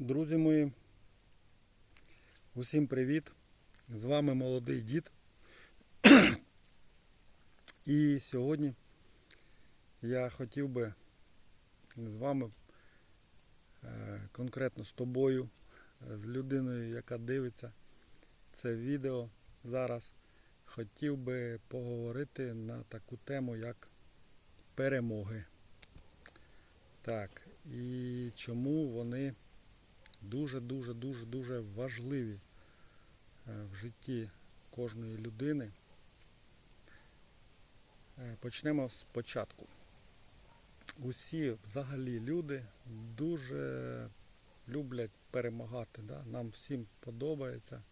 Друзі мої, усім привіт! З вами молодий дід. І сьогодні я хотів би з вами, е, конкретно з тобою, е, з людиною, яка дивиться це відео зараз, хотів би поговорити на таку тему, як перемоги. Так, і чому вони дуже-дуже дуже важливі е, в житті кожної людини. Е, Почнемо спочатку. Усі взагалі люди дуже люблять перемагати. Да? Нам всім подобається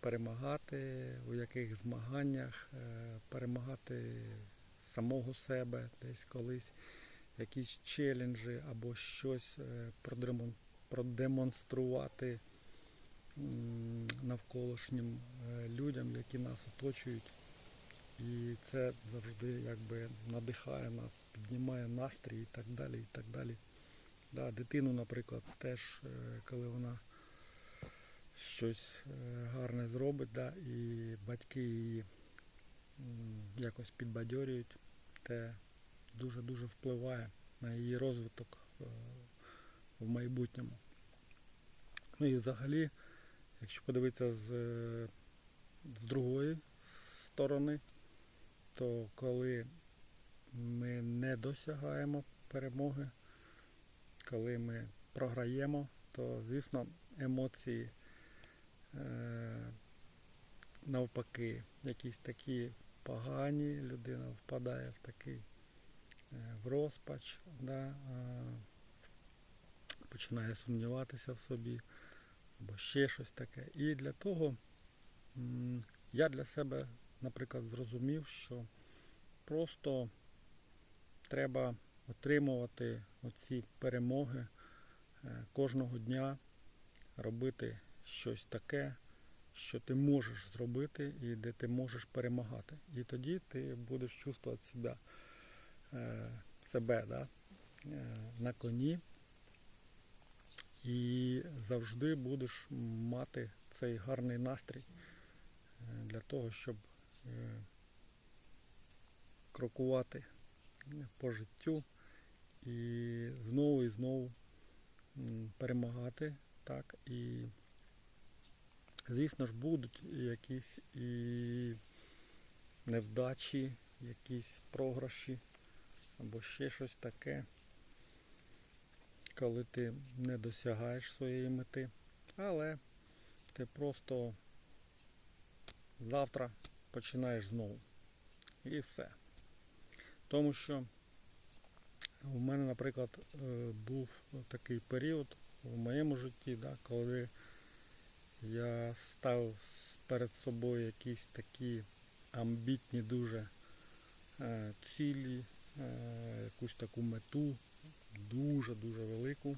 перемагати у яких змаганнях, е, перемагати самого себе десь колись, якісь челенджі або щось продемонструвати навколишнім е, людям, які нас оточують. І це завжди якби надихає нас, піднімає настрій і так далі. і так далі. Да, дитину, наприклад, теж, е, коли вона щось е, гарне зробить, да, і батьки її якось підбадьорюють, те дуже-дуже впливає на її розвиток в майбутньому. Ну і взагалі, якщо подивитися з, з другої сторони, то коли ми не досягаємо перемоги, коли ми програємо, то звісно емоції е, навпаки, якісь такі погані, людина впадає в такий е, в розпач, да, починає сумніватися в собі або ще щось таке. І для того я для себе, наприклад, зрозумів, що просто треба отримувати оці перемоги е, кожного дня, робити щось таке, що ти можеш зробити і де ти можеш перемагати. І тоді ти будеш чувствувати себе, е, себе да, е, на коні і завжди будеш мати цей гарний настрій е, для того, щоб е, крокувати по життю і знову і знову перемагати. Так, і звісно ж будуть якісь і невдачі, якісь програші або ще щось таке, коли ти не досягаєш своєї мети. Але ти просто завтра починаєш знову. І все. Тому що у мене, наприклад, е, був такий період в моєму житті, да, коли я ставив перед собою якісь такі амбітні дуже е, цілі, е, якусь таку мету, дуже-дуже велику.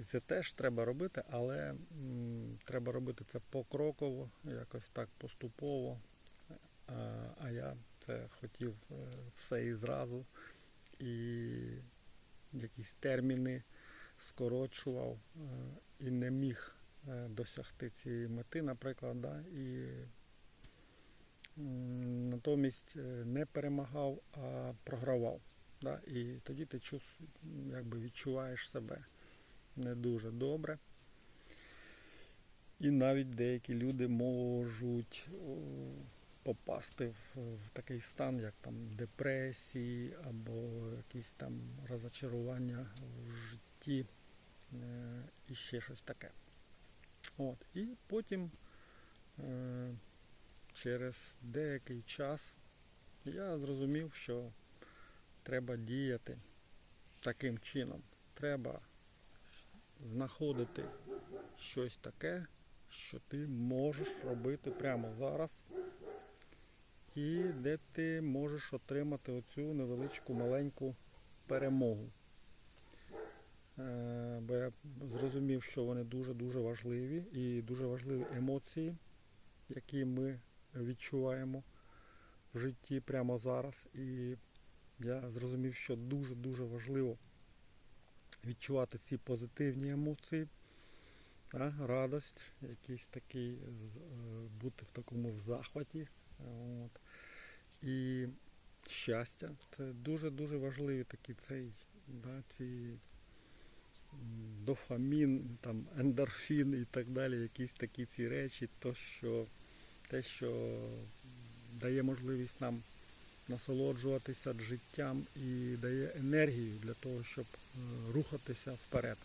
І це теж треба робити, але м, треба робити це покроково, якось так поступово. А, а я це хотів е, все і зразу. І якісь терміни скорочував е, і не міг е, досягти цієї мети, наприклад, да, і натомість не перемагав, а програвав. Да, і тоді ти чув, якби відчуваєш себе не дуже добре. І навіть деякі люди можуть попасти в, в такий стан, як там депресії або якісь там розочарування в житті е, і ще щось таке. От. І потім е, через деякий час я зрозумів, що треба діяти таким чином. Треба знаходити щось таке, що ти можеш робити прямо зараз, і де ти можеш отримати оцю невеличку маленьку перемогу. Е, Бо я зрозумів, що вони дуже-дуже важливі і дуже важливі емоції, які ми відчуваємо в житті прямо зараз. І я зрозумів, що дуже-дуже важливо відчувати ці позитивні емоції, а, радость, якийсь такий, е, бути в такому захваті. От. І щастя. Це дуже-дуже важливі такі цей, да, ці дофамін, там, ендорфін і так далі, якісь такі ці речі, то, що, те, що дає можливість нам насолоджуватися життям і дає енергію для того, щоб е, рухатися вперед.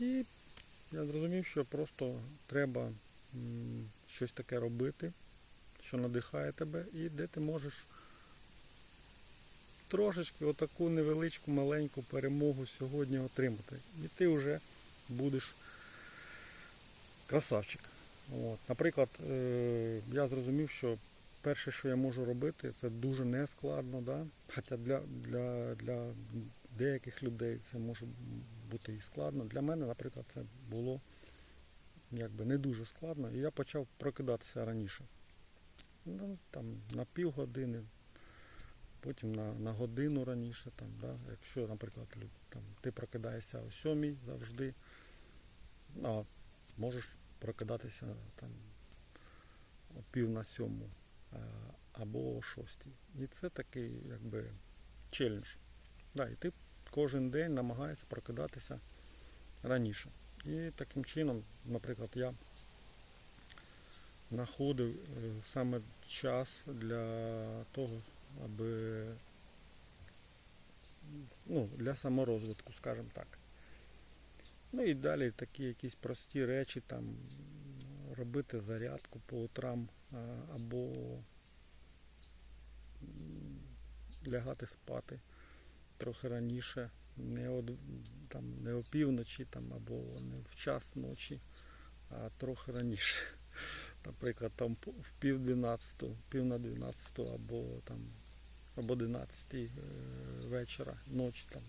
І я зрозумів, що просто треба щось таке робити, що надихає тебе, і де ти можеш трошечки отаку невеличку маленьку перемогу сьогодні отримати. І ти вже будеш красавчик. От. Наприклад, е, я зрозумів, що перше, що я можу робити, це дуже нескладно. Да? Хоча для, для, для деяких людей це може бути і складно. Для мене, наприклад, це було якби не дуже складно, і я почав прокидатися раніше. Ну, там, на півгодини, потім на, на годину раніше. Там, да? Якщо, наприклад, там, ти прокидаєшся о сьомій завжди, а можеш прокидатися там, о пів на сьому або о шостій. І це такий якби челендж. Да, і ти кожен день намагаєшся прокидатися раніше. І таким чином, наприклад, я знаходив е, саме час для того, аби ну, для саморозвитку, скажімо так. Ну і далі такі якісь прості речі, там робити зарядку по утрам або лягати спати трохи раніше, не, од, там, не опівночі там, або не в час ночі, а трохи раніше. Наприклад, там в пів дванадцяту, пів на дванадцяту або там об 11 е, вечора, ночі там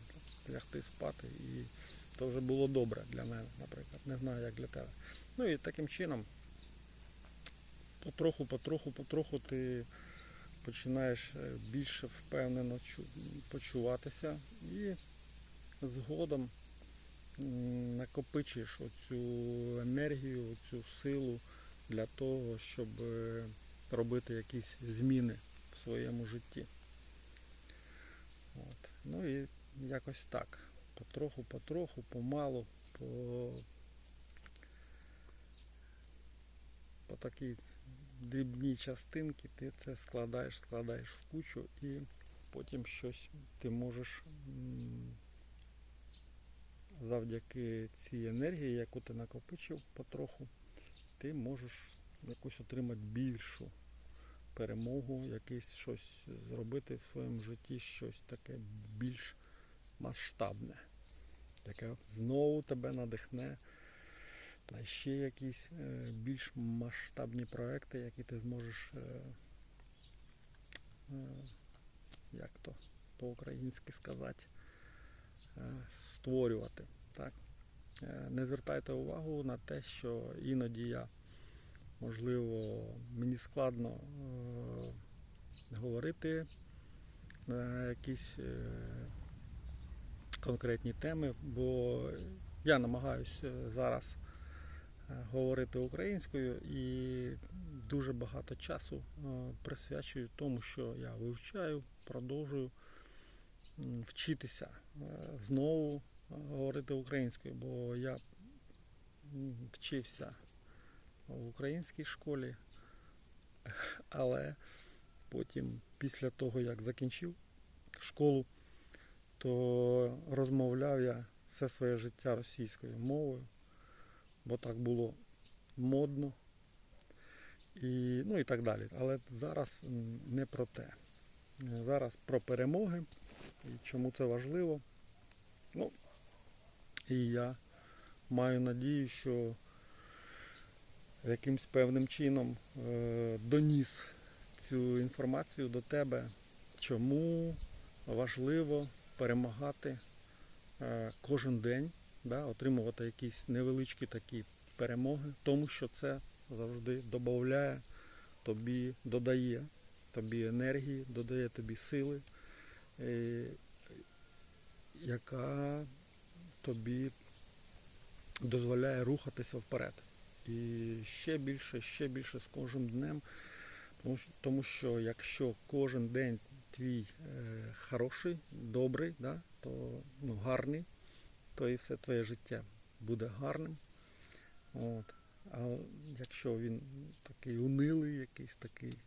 лягти спати. І то вже було добре для мене, наприклад. Не знаю, як для тебе. Ну і таким чином, потроху, потроху, потроху ти починаєш е, більше впевнено почуватися і згодом накопичуєш оцю енергію, оцю силу для того, щоб е, робити якісь зміни в своєму житті. От. Ну і якось так. Потроху, потроху, помалу, по, по такій дрібній частинки ти це складаєш, складаєш в кучу і потім щось ти можеш завдяки цій енергії, яку ти накопичив потроху, ти можеш якусь отримати більшу перемогу, якесь щось зробити в своєму житті, щось таке більш масштабне, яке знову тебе надихне на ще якісь е, більш масштабні проекти, які ти зможеш, е, е, як то по-українськи сказати, створювати. Так? Не звертайте увагу на те, що іноді я, можливо, мені складно говорити на якісь конкретні теми, бо я намагаюся зараз говорити українською і дуже багато часу е, присвячую тому, що я вивчаю, продовжую вчитися е, знову е, говорити українською, бо я вчився в українській школі, але потім, після того, як закінчив школу, то розмовляв я все своє життя російською мовою, бо так було модно і, ну і так далі. Але зараз не про те. Зараз про перемоги і чому це важливо. Ну, і я маю надію, що якимсь певним чином е, доніс цю інформацію до тебе, чому важливо перемагати е, кожен день, да, отримувати якісь невеличкі такі перемоги, тому що це завжди додає тобі, додає тобі енергії, додає тобі сили. Е, яка тобі дозволяє рухатися вперед. І ще більше, ще більше з кожним днем. Тому що, якщо кожен день твій е, хороший, добрий, да, то ну, гарний, то і все твоє життя буде гарним. От. А якщо він такий унилий, якийсь такий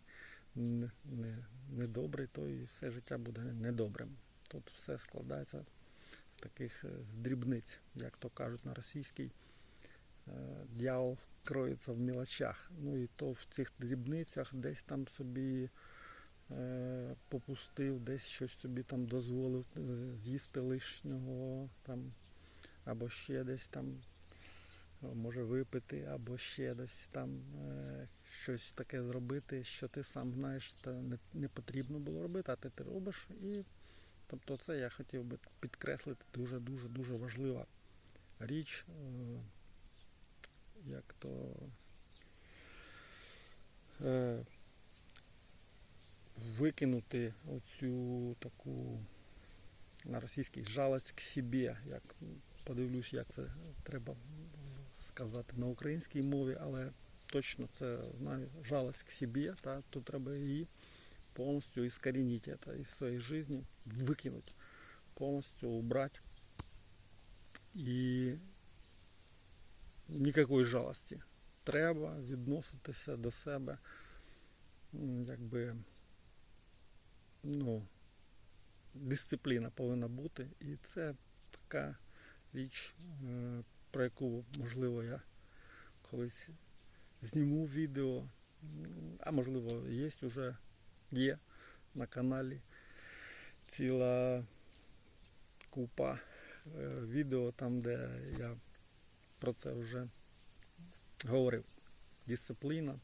не, не, недобрий, то і все життя буде недобрим. Тут все складається з таких е, дрібниць, як то кажуть на російській. Е, Дьявол кроється в мілочах. Ну і то в цих дрібницях десь там собі е, попустив, десь щось собі там дозволив е, з'їсти лишнього, там, або ще десь там е, може випити, або ще десь там е, щось таке зробити, що ти сам знаєш, та не, не потрібно було робити, а ти це робиш. І тобто це я хотів би підкреслити дуже-дуже дуже важлива річ. Е, як то викинути оцю таку на російській жалость к собі. Як подивлюсь, як це треба сказати на українській мові, але точно це знаю жалость к собі, та, то треба її повністю іскорінити це із своєї житті, викинути, повністю убрати. І ніякої жалості. Треба відноситися до себе, якби, ну, дисципліна повинна бути. І це така річ, про яку, можливо, я колись зніму відео, а можливо, є вже є на каналі ціла купа е, відео там, де я про це вже говорив. Дисципліна,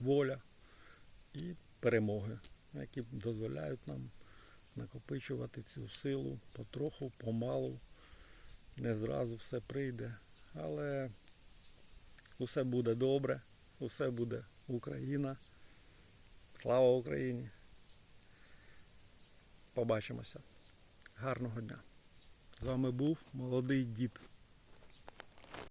воля і перемоги, які дозволяють нам накопичувати цю силу потроху, помалу. Не зразу все прийде, але усе буде добре, усе буде Україна. Слава Україні! Побачимося. Гарного дня! З вами був молодий дід.